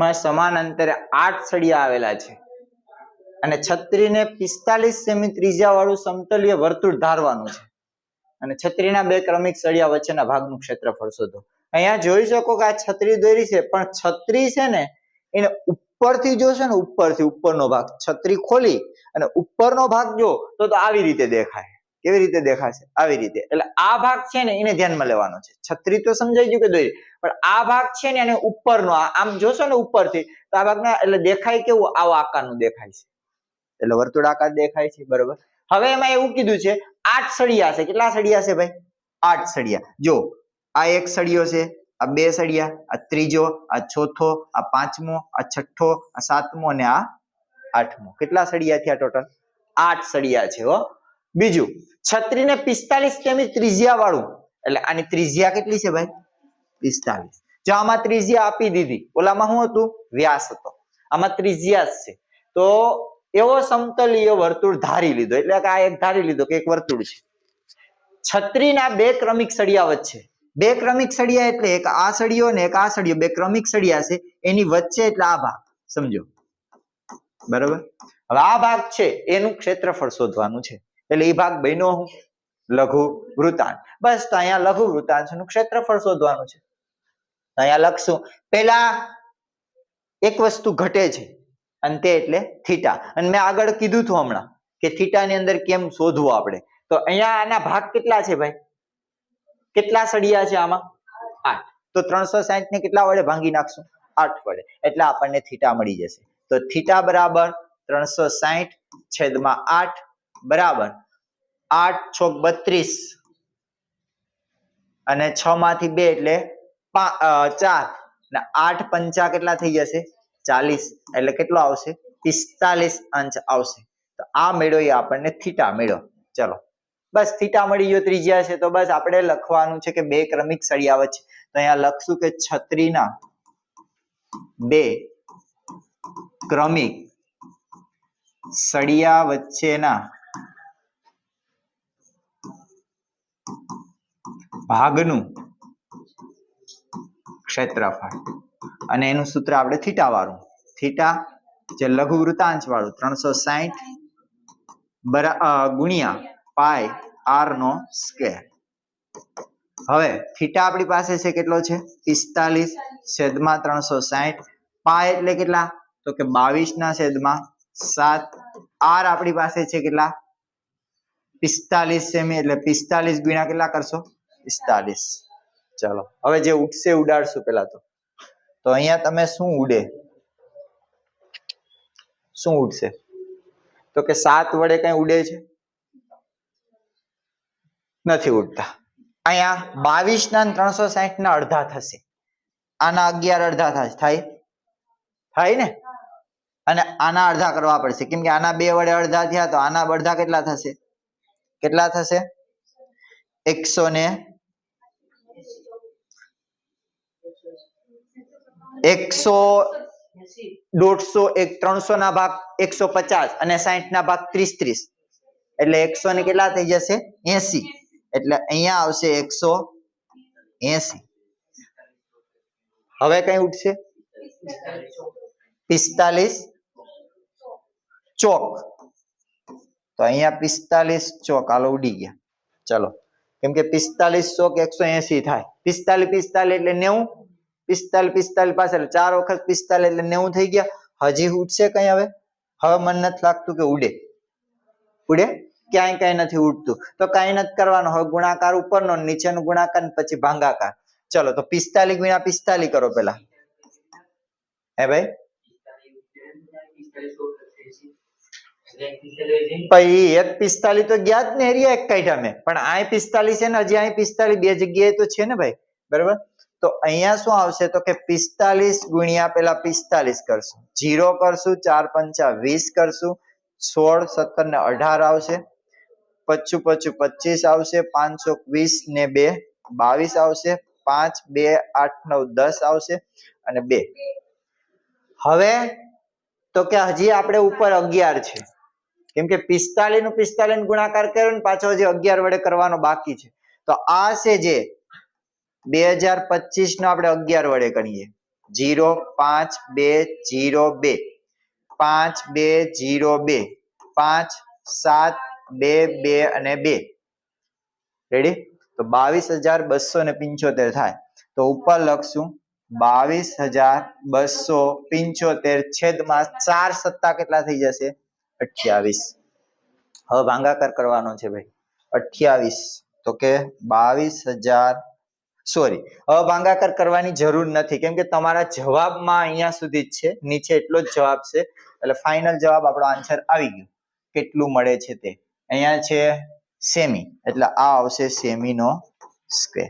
માં સમાન અંતરે આઠ સળિયા આવેલા છે. અને છત્રીને પિસ્તાલીસ સેમી ત્રિજ્યા વાળું સમતલીય વર્તુળ ધારવાનું છે. અને છત્રીના બે ક્રમિક સળિયા વચ્ચેના ભાગનું ક્ષેત્રફળ શોધો. અહીંયા જોઈ શકો કે આ છત્રી દોરી છે, પણ છત્રી છે ને, એને ઉપરથી જોશે ને, ઉપરથી ઉપરનો ભાગ, છત્રી ખોલી અને ઉપરનો ભાગ જો તો આવી રીતે દેખાય. કેવી રીતે દેખાશે? આવી રીતે. એટલે આ ભાગ છે ને એને ધ્યાનમાં લેવાનો છે. છત્રી તો સમજાઈ ગયું કે દોરી. પણ આ ભાગ છે ને એને ઉપરનો આમ જોશો ને ઉપરથી, તો આ ભાગના એટલે દેખાય કેવું? આવો આકારનું દેખાય છે. એટલે વર્તુળ આકાર દેખાય છે, બરોબર. હવે એમાં એવું કીધું છે, આઠ સળિયા છે. કેટલા સળિયા છે ભાઈ? આઠ સળિયા. જો, આ એક સળિયો છે, આ બે સળિયા, આ ત્રીજો, આ ચોથો, આ પાંચમો, આ છઠ્ઠો, આ સાતમો અને આ આઠમો. કેટલા સળિયા થયા ટોટલ? આઠ સળિયા છે હો. બીજું, છત્રીને પિસ્તાલીસ કેમી ત્રિજ્યા વાળું? એટલે આની ત્રિજ્યા કેટલી છે ભાઈ? પિસ્તાલીસ જો આમાં ત્રિજ્યા આપી દીધી, ઓલામાં શું હતું? વ્યાસ હતો. આમાં ત્રિજ્યા છે. તો એવો સમતલીય વર્તુળ ધારી લીધો. એટલે કે આ એક ધારી લીધો કે એક વર્તુળ છે. છત્રીના બે ક્રમિક સળિયા વચ્ચે. બે ક્રમિક સળિયા એટલે એક આ સળિયો ને એક આ સળિયો. બે ક્રમિક સળિયા છે. એની વચ્ચે એટલે આ ભાગ. સમજો? બરાબર? હવે આ ભાગ છે. એનું ક્ષેત્રફળ શોધવાનું છે. એટલે એ ભાગ બન્યો હું. લઘુ વૃતાંત. બસ તો અહીંયા લઘુ વૃતાંતનું ક્ષેત્રફળ શોધવાનું છે. અહીંયા લખશું. પેલા એક વસ્તુ ઘટે છે. અને તે એટલે થીટા. અને મેં આગળ કીધું હતું હમણાં કે થીટા ની અંદર કેમ શોધવું આપણે? તો અહીંયા આના ભાગ કેટલા છે ભાઈ? કેટલા સળિયા છે આમાં? આઠ. તો ત્રણસો સાહીઠ ને કેટલા વડે ભાંગી નાખશું? આઠ વડે. એટલે આપણને થીટા મળી જશે. તો થીટા બરાબર ત્રણસો સાહીઠ છેદમાં આઠ બરાબર. આઠ છોક બત્રીસ. અને છ માંથી બે એટલે ચાર. આઠ પંચા કેટલા થઈ જશે? ચાલીસ. એટલે કેટલો આવશે? પિસ્તાલીસ અંશ આવશે. તો આ મેળો આપણને થીટા મેળો. ચલો. બસ થીટા મળી ગયો ત્રિજ્યા છે. તો બસ આપણે લખવાનું છે કે બે ક્રમિક સળિયા વચ્ચે તો અહીંયા લખશું કે છત્રીના બે ક્રમિક સળિયા વચ્ચેના ભાગનું ક્ષેત્રફળ. અને એનું સૂત્ર આપણે થીટા વાળું. થીટા જે લઘુ વૃતાંશ વાળું, ત્રણસો સાહીઠ ગુણ્યા પાય આર નો સ્ક્વેર હવે થીટા આપણી પાસે છે કેટલો છે? પિસ્તાલીસ છેદમાં ત્રણસો સાહીઠ પાય એટલે કેટલા? તો કે બાવીસ ના છેદમાં સાત. આર આપણી પાસે છે કેટલા? પિસ્તાલીસ સેમી એટલે પિસ્તાલીસ ગુણ્યા કેટલા કરશો? પિસ્તાલીસ. ચલો, હવે જે ઉડશે ઉડાડશું પેલા તો. તો અહીંયા તમે શું ઉડે? શું ઉડશે? તો કે સાત વડે કઈ ઉડે છે? નથી ઉડતા. અહીંયા બાવીસ ના ત્રણસો સાહીઠ ના અડધા થશે. આના અગિયાર અડધા થાય? થાય ને? અને આના અડધા કરવા પડશે. કેમ કે આના બે વડે અડધા થયા તો આના અડધા કેટલા થશે? કેટલા થશે? એકસો ને એકસો દોઢસો એક, ત્રણસો ના ભાગ એકસો પચાસ અને સાહીઠ ના ભાગ ત્રીસ ત્રીસ. એટલે એકસો ને કેટલા થઈ જશે? એસી. એટલે અહીંયા આવશે એકસો એસી. હવે કઈ ઉઠશે પિસ્તાલીસ ચોક. તો અહીંયા પિસ્તાલીસ ચોક, હાલો ઉડી ગયા. ચલો. કેમ કે પિસ્તાલીસ ચોક એકસો એસી થાય. પિસ્તાલીસ પિસ્તાલીસ એટલે નેવું. પિસ્તાલીસ પિસ્તાલીસ પાસે એટલે ચાર વખત પિસ્તાલીસ એટલે નેવું થઈ ગયા. હજી ઉડશે કઈ હવે? હવે મને નથી લાગતું કે ઉડે. ઉડે? ક્યાંય કઈ નથી ઉડતું. તો કઈ નથી કરવાનું. હવે ગુણાકાર ઉપરનો ને નીચેનો ગુણાકાર ને પછી ભાંગાકાર. ચલો, તો પિસ્તાલીસ ગુણ્યા પિસ્તાલીસ કરો પેલા હે ભાઈ? પછી એક પિસ્તાલીસ તો ગયા જ ને એરિયા એક કાઢ્યા મેં. પણ આ પિસ્તાલીસ છે ને, હજી અહીં પિસ્તાલીસ બે જગ્યાએ તો છે ને ભાઈ? બરાબર? તો અહીંયા શું આવશે? તો કે પિસ્તાલીસ ગુણ્યા પેલા પિસ્તાલીસ કરશું. જીરો કરશું, ચાર પંચા વીસ કરશું, સોળ, સત્તર ને અઢાર આવશે. પચું પચું, પચીસ આવશે, પાંચસો વીસ ને બે, બાવીસ આવશે, પાંચ, બે, આઠ, નવ, દસ આવશે અને બે. હવે તો કે હજી આપણે ઉપર અગિયાર છે. કેમ કે પિસ્તાલીસનું પિસ્તાલીસ ગુણાકાર કર્યો ને પાછો હજી અગિયાર વડે કરવાનો બાકી છે. તો આ છે જે બે હજાર પચીસ નો આપણે અગિયાર વડે કરીએ જીરો પાંચ, બે જીરો બે. પાંચ, બે જીરો બે. પાંચ, સાત, બે બે અને બે. રેડી તો બાવીસ હજાર બસો ને પંચોતેર થાય. તો ઉપર લખશું, બાવીસ હજાર બસો પંચોતેર છેદમાં ચાર સત્તા કેટલા થઈ જશે? અઠ્યાવીસ. હવે ભાંગાકાર કરવાનો છે ભાઈ. અઠ્યાવીસ. તો કે બાવીસ હજાર સોરી હવે ભાંગાકાર કરવાની જરૂર નથી. કેમ કે તમારા જવાબમાં અહીંયા સુધી જ છે. નીચે એટલો જ જવાબ છે. એટલે ફાઇનલ જવાબ આપણો આન્સર આવી ગયો. કેટલું મળે છે તે? અહીંયા છે સેમી એટલે આ આવશે સેમી નો સ્ક્વેર